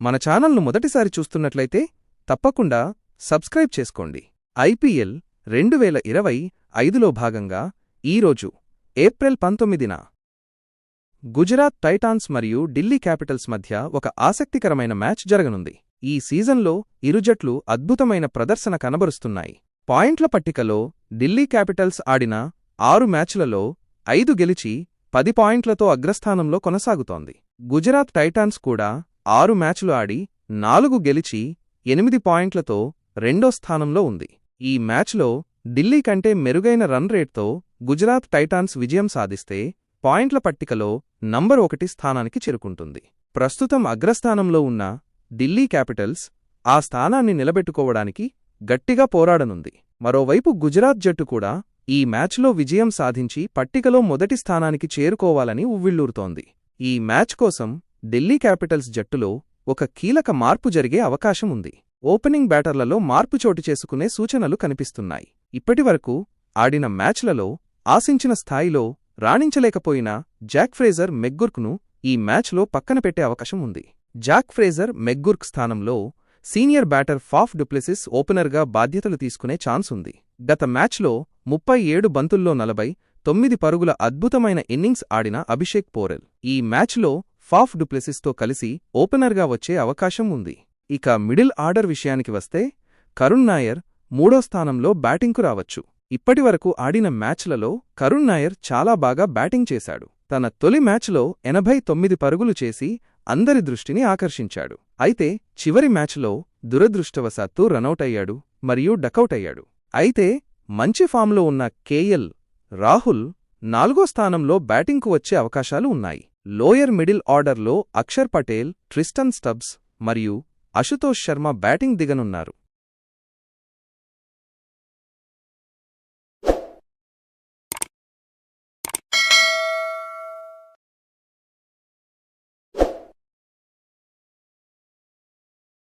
మన ఛానల్ను మొదటిసారి చూస్తున్నట్లయితే తప్పకుండా సబ్స్క్రైబ్ చేసుకోండి. ఐపీఎల్ రెండు వేల ఇరవై ఐదులో భాగంగా ఈరోజు ఏప్రిల్ పంతొమ్మిదిన గుజరాత్ టైటాన్స్ మరియు ఢిల్లీ క్యాపిటల్స్ మధ్య ఒక ఆసక్తికరమైన మ్యాచ్ జరగనుంది. ఈ సీజన్లో ఇరు జట్లు అద్భుతమైన ప్రదర్శన కనబరుస్తున్నాయి. పాయింట్ల పట్టికలో ఢిల్లీ క్యాపిటల్స్ ఆడిన ఆరు మ్యాచ్లలో ఐదు గెలిచి పది పాయింట్లతో అగ్రస్థానంలో కొనసాగుతోంది. గుజరాత్ టైటాన్స్ కూడా ఆరు మ్యాచ్లు ఆడి నాలుగు గెలిచి ఎనిమిది పాయింట్లతో రెండో స్థానంలో ఉంది. ఈ మ్యాచ్లో ఢిల్లీ కంటే మెరుగైన రన్ రేట్తో గుజరాత్ టైటాన్స్ విజయం సాధిస్తే పాయింట్ల పట్టికలో నంబర్ ఒకటి స్థానానికి చేరుకుంటుంది. ప్రస్తుతం అగ్రస్థానంలో ఉన్న ఢిల్లీ క్యాపిటల్స్ ఆ స్థానాన్ని నిలబెట్టుకోవడానికి గట్టిగా పోరాడనుంది. మరోవైపు గుజరాత్ జట్టు కూడా ఈ మ్యాచ్లో విజయం సాధించి పట్టికలో మొదటి స్థానానికి చేరుకోవాలని ఉవ్విళ్ళూరుతోంది ఈ మ్యాచ్ కోసం ఢిల్లీ క్యాపిటల్స్ జట్టులో ఒక కీలక మార్పు జరిగే అవకాశం ఉంది. ఓపెనింగ్ బ్యాటర్లలో మార్పు చోటు చేసుకునే సూచనలు కనిపిస్తున్నాయి. ఇప్పటివరకు ఆడిన మ్యాచ్లలో ఆశించిన స్థాయిలో రాణించలేకపోయిన జాక్ ఫ్రేజర్ మెగ్గుర్క్ను ఈ మ్యాచ్లో పక్కన పెట్టే అవకాశం ఉంది. జాక్ ఫ్రేజర్ మెగ్గుర్క్ స్థానంలో సీనియర్ బ్యాటర్ ఫాఫ్ డుప్లెసిస్ ఓపెనర్గా బాధ్యతలు తీసుకునే ఛాన్స్ ఉంది. గత మ్యాచ్లో ముప్పై ఏడు బంతుల్లో నలభై తొమ్మిది పరుగుల అద్భుతమైన ఇన్నింగ్స్ ఆడిన అభిషేక్ పోరెల్. ఈ మ్యాచ్లో ఫాఫ్ డుప్లెసిస్తో కలిసి ఓపెనర్గా వచ్చే అవకాశం ఉంది. ఇక మిడిల్ ఆర్డర్ విషయానికి వస్తే కరుణ్ నాయర్ మూడో స్థానంలో బ్యాటింగ్కు రావచ్చు. ఇప్పటివరకు ఆడిన మ్యాచ్లలో కరుణ్ నాయర్ చాలా బాగా బ్యాటింగ్ చేశాడు. తన తొలి మ్యాచ్లో ఎనభై తొమ్మిది పరుగులు చేసి అందరి దృష్టిని ఆకర్షించాడు. అయితే చివరి మ్యాచ్లో దురదృష్టవశాత్తు రనౌట్ అయ్యాడు మరియు డకౌట్ అయ్యాడు అయితే మంచి ఫామ్లో ఉన్న కేఎల్ రాహుల్ నాలుగో స్థానంలో బ్యాటింగ్కు వచ్చే అవకాశాలు ఉన్నాయి. లోయర్ మిడిల్ ఆర్డర్లో అక్షర్ పటేల్ ట్రిస్టన్ స్టబ్స్ మరియు అశుతోష్ శర్మ బ్యాటింగ్ దిగనున్నారు.